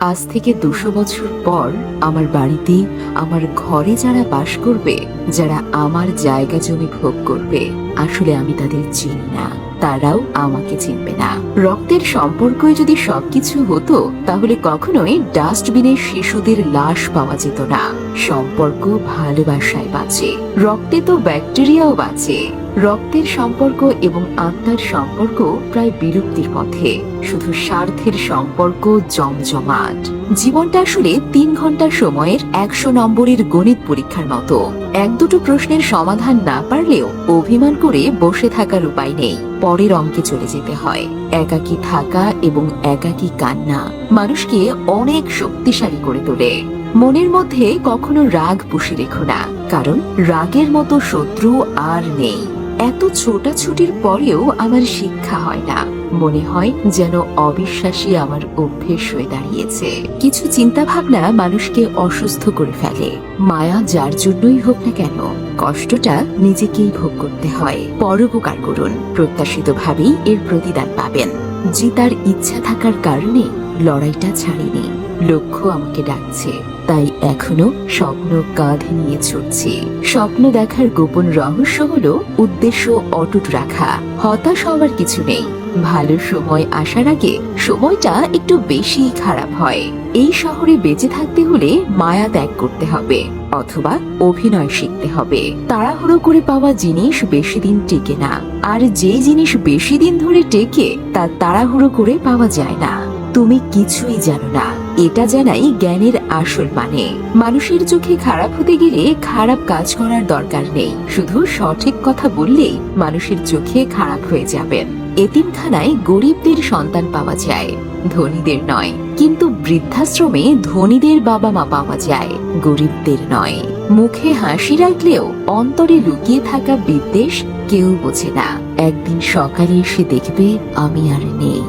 আজ থেকে দুশো বছর পর আমার বাড়িতে আমার ঘরে যারা বাস করবে, যারা আমার জায়গা জমি ভোগ করবে, আসলে আমি তাদের চিনি না। তারাও আমাকে চিনবে না। রক্তের সম্পর্কে যদি সবকিছু হতো, তাহলে কখনোই ডাস্টবিনে শিশুদের লাশ পাওয়া যেত না। সম্পর্ক ভালোবাসায় বাঁচে। রক্তে তো ব্যাকটেরিয়াও বাঁচে। রক্তের সম্পর্ক এবং আত্মার সম্পর্ক প্রায় বিলুপ্তির পথে। শুধু স্বার্থের সম্পর্ক জমজমাট। জীবনটা আসলে তিন ঘণ্টা সময়ের একশো নম্বরের গণিত পরীক্ষার মতো। এক দুটো প্রশ্নের সমাধান না পারলেও অভিমান করে বসে থাকার উপায় নেই। পরের অঙ্কে চলে যেতে হয়। একাকী থাকা এবং একাকী কান্না মানুষকে অনেক শক্তিশালী করে তোলে। মনের মধ্যে কখনো রাগ পুষে রেখো না। কারণ রাগের মতো শত্রু আর নেই। এত ছোটাছুটির পরেও আমার শিক্ষা হয় না। মনে হয় যেন অবিশ্বাসী আমার অভ্যেস হয়ে দাঁড়িয়েছে। কিছু চিন্তা ভাবনা মানুষকে অসুস্থ করে ফেলে। মায়া যার জন্যই হোক না কেন, কষ্টটা নিজেকেই ভোগ করতে হয়। পরোপকার করুন প্রত্যাশিত ভাবেই এর প্রতিদান পাবেন। জিতার ইচ্ছা থাকার কারণে লড়াইটা ছাড়িনি। লক্ষ্য আমাকে ডাকছে। তাই এখনও স্বপ্ন কাঁধে নিয়ে ছুটছি স্বপ্ন দেখার গোপন রহস্য হলো উদ্দেশ্য অটুট রাখা। হতাশ হওয়ার কিছু নেই। ভালো সময় আসার আগে সময়টা একটু বেশি খারাপ হয়। এই শহরে বেঁচে থাকতে হলে মায়া ত্যাগ করতে হবে, অথবা অভিনয় শিখতে হবে। তাড়াহুড়ো করে পাওয়া জিনিস বেশি দিন টেকে না। আর যে জিনিস বেশি দিন ধরে টেকে, তা তাড়াহুড়ো করে পাওয়া যায় না। তুমি কিছুই জানো না। এটা জানাই জ্ঞানের আসল মানে। মানুষের চোখে খারাপ হতে গেলে খারাপ কাজ করার দরকার নেই। শুধু সঠিক কথা বললেই মানুষের চোখে খারাপ হয়ে যাবেন। এতিমখানায় গরিবদের সন্তান পাওয়া যায়, ধনীদের নয়। কিন্তু বৃদ্ধাশ্রমে ধনীদের বাবা মা পাওয়া যায়, গরিবদের নয়। মুখে হাসি রাখলেও অন্তরে লুকিয়ে থাকা বিদ্বেষ কেউ বোঝে না। একদিন সকালে এসে দেখবে আমি আর নেই।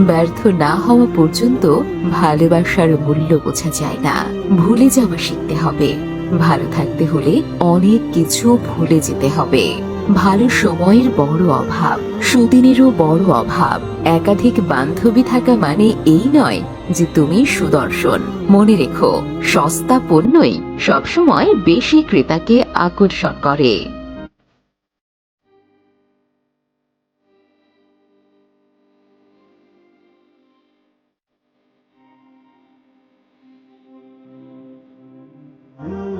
ব্যর্থ না হওয়া পর্যন্ত ভালোবাসার মূল্য বোঝা যায় না। ভুলে যাওয়া শিখতে হবে। ভালো থাকতে হলে অনেক কিছু ভুলে যেতে হবে। ভালো সময়ের বড় অভাব, সুদিনেরও বড় অভাব। একাধিক বান্ধবী থাকা মানে এই নয় যে তুমি সুদর্শন। মনে রেখো, সস্তা পণ্যই সবসময় বেশি ক্রেতাকে আকর্ষণ করে।